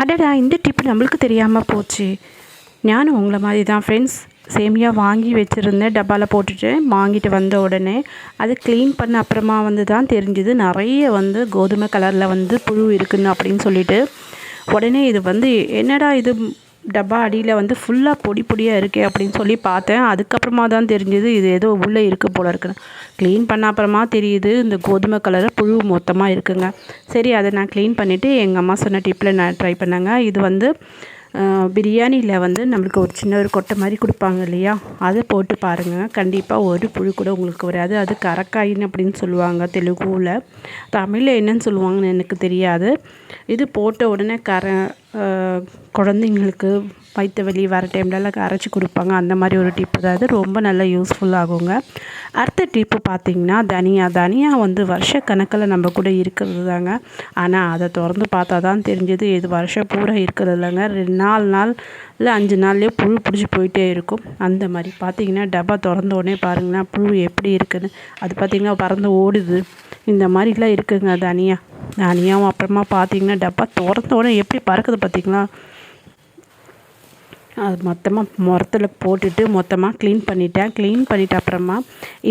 அடடா இந்த டிப்பு நம்மளுக்கு தெரியாமல் போச்சு. ஞானும் உங்களை மாதிரி தான் ஃப்ரெண்ட்ஸ் சேமியா வாங்கி வச்சுருந்தேன் டப்பாவில் போட்டுட்டு வாங்கிட்டு வந்த உடனே. அது க்ளீன் பண்ண அப்புறமா வந்து தான் தெரிஞ்சுது நிறைய வந்து கோதுமை கலரில் வந்து புழு இருக்குன்னு அப்படின்னு சொல்லிட்டு. உடனே இது வந்து என்னடா இது டப்பா அடியில் வந்து ஃபுல்லாக பொடி பொடியாக இருக்கே அப்படின்னு சொல்லி பார்த்தேன். அதுக்கப்புறமா தான் தெரிஞ்சுது இது ஏதோ உள்ளே இருக்குது போல இருக்குன்னு. க்ளீன் பண்ண அப்புறமா தெரியுது இந்த கோதுமை கலரில் புழு மொத்தமாக இருக்குங்க. சரி அதை நான் க்ளீன் பண்ணிவிட்டு எங்கள் அம்மா சொன்ன டிப்பில் நான் ட்ரை பண்ணேங்க. இது வந்து பிரியாணியில் வந்து நம்மளுக்கு ஒரு சின்ன ஒரு கொட்டை மாதிரி கொடுப்பாங்க இல்லையா? அதை போட்டு பாருங்கள் கண்டிப்பாக ஒரு புழு கூட உங்களுக்கு வராது. அது கரக்காயின்னு அப்படின்னு சொல்லுவாங்க தெலுங்குவில் தமிழில் என்னன்னு சொல்லுவாங்கன்னு எனக்கு தெரியாது. இது போட்ட உடனே கர குழந்தைங்களுக்கு வயிற்று வலி வர டைம்லலாம் அரைச்சி கொடுப்பாங்க. அந்த மாதிரி ஒரு டிப்பு தான் அது ரொம்ப நல்லா யூஸ்ஃபுல் ஆகுங்க. அடுத்த டிப்பு பார்த்திங்கன்னா தனியா தனியா வந்து வருஷ கணக்கில் நம்ம கூட இருக்கிறது தாங்க. ஆனால் அதை திறந்து பார்த்தா தான் தெரிஞ்சது. இது வருஷம் பூரா இருக்கிறது இல்லைங்க. ரெண்டு நாலு நாள் இல்லை அஞ்சு நாள்லேயே புழு பிடிச்சி போயிட்டே இருக்கும். அந்த மாதிரி பார்த்திங்கன்னா டப்பா திறந்த உடனே பாருங்கன்னா புழு எப்படி இருக்குதுன்னு அது பார்த்திங்கன்னா பறந்து ஓடுது. இந்த மாதிரிலாம் இருக்குதுங்க தனியா. தனியாகவும் அப்புறமா பார்த்திங்கன்னா டப்பா திறந்த உடனே எப்படி பறக்குது பார்த்திங்களா? அது மொத்தமாக முரத்தில் போட்டுட்டு மொத்தமாக க்ளீன் பண்ணிட்டேன். க்ளீன் பண்ணிட்ட அப்புறமா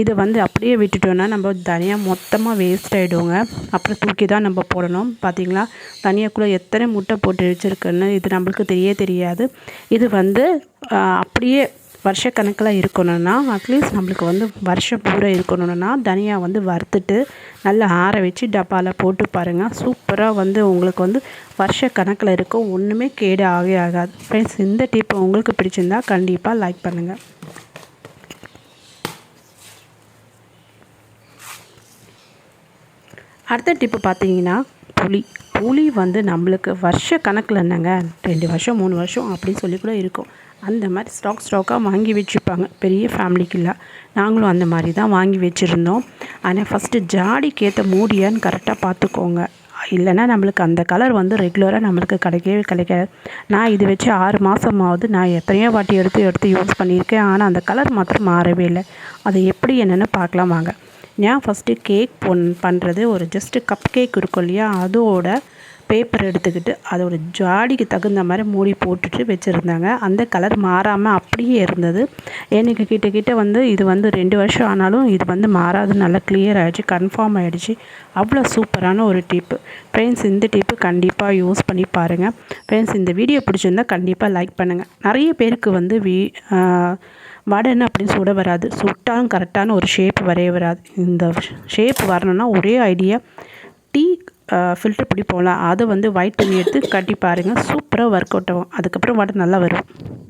இது வந்து அப்படியே விட்டுட்டோன்னா நம்ம தனியாக மொத்தமாக வேஸ்ட் ஆகிடுவோங்க அப்புறம் தூக்கி தான் நம்ம போடணும். பார்த்தீங்களா தனியாக்குள்ளே எத்தனை முட்டை போட்டு வச்சுருக்குன்னு இது நம்மளுக்கு தெரிய தெரியாது. இது வந்து அப்படியே வருஷக்கணக்கில் இருக்கணும்னா அட்லீஸ்ட் நம்மளுக்கு வந்து வருஷம் பூரா இருக்கணும்னா தனியாக வந்து வறுத்துட்டு நல்லா ஆற வச்சு டப்பாவில் போட்டு பாருங்கள் சூப்பராக வந்து உங்களுக்கு வந்து வருஷ கணக்கில் இருக்கும். ஒன்றுமே கேடு ஆகவே ஆகாது. ஃப்ரெண்ட்ஸ் இந்த டிப் உங்களுக்கு பிடிச்சிருந்தா கண்டிப்பாக லைக் பண்ணுங்கள் அடுத்த டிப்பு பார்த்தீங்கன்னா புளி. புளி வந்து நம்மளுக்கு வருஷ கணக்கில் என்னங்க? ரெண்டு வருஷம் மூணு வருஷம் அப்படின்னு சொல்லி கூட இருக்கும். அந்த மாதிரி ஸ்டாக் ஸ்டாக்காக வாங்கி வச்சுப்பாங்க. பெரிய ஃபேமிலிக்குள்ள நாங்களும் அந்த மாதிரி தான் வாங்கி வச்சுருந்தோம். ஆனால் ஃபஸ்ட்டு ஜாடிக்கு ஏற்ற மூடியான்னு கரெக்டாக பார்த்துக்கோங்க. இல்லைன்னா நம்மளுக்கு அந்த கலர் வந்து ரெகுலராக நம்மளுக்கு கிடைக்கவே கிடைக்காது. நான் இது வச்சு ஆறு மாதமாவது நான் எத்தனையோ வாட்டி எடுத்து எடுத்து யூஸ் பண்ணியிருக்கேன். ஆனால் அந்த கலர் மாத்திரம் மாறவே இல்லை. அது எப்படி என்னென்னு பார்க்கலாம் வாங்க. நான் ஃபஸ்ட்டு கேக் பொன் பண்ணுறது ஒரு ஜஸ்ட்டு கப் கேக் இருக்கும் இல்லையா? அதோட பேப்பர் எடுத்துக்கிட்டு அதோட ஜாடிக்கு தகுந்த மாதிரி மூடி போட்டுட்டு வச்சுருந்தாங்க. அந்த கலர் மாறாமல் அப்படியே இருந்தது. எனக்கு கிட்ட கிட்ட வந்து இது வந்து ரெண்டு வருஷம் ஆனாலும் இது வந்து மாறாது. நல்லா கிளியர் ஆகிடுச்சு கன்ஃபார்ம் ஆகிடுச்சு அவ்வளோ சூப்பரான ஒரு டிப்பு ஃப்ரெண்ட்ஸ் இந்த டிப்பு கண்டிப்பாக யூஸ் பண்ணி பாருங்கள் ஃப்ரெண்ட்ஸ் இந்த வீடியோ பிடிச்சிருந்தால் கண்டிப்பாக லைக் பண்ணுங்கள் நிறைய பேருக்கு வந்து வீ வடைன்னு அப்படின்னு சுட வராது. சுட்டாலும் கரெக்டான ஒரு ஷேப் வரைய வராது. இந்த ஷேப் வரணும்னா ஒரே ஐடியா டீ ஃபில்ட்ரு பிடிப்போம்ல அதை வந்து ஒயிட் துணி எடுத்து கட்டி பாருங்கள் சூப்பராக ஒர்க் அவுட் ஆகும். அதுக்கப்புறம் வடை நல்லா வரும்.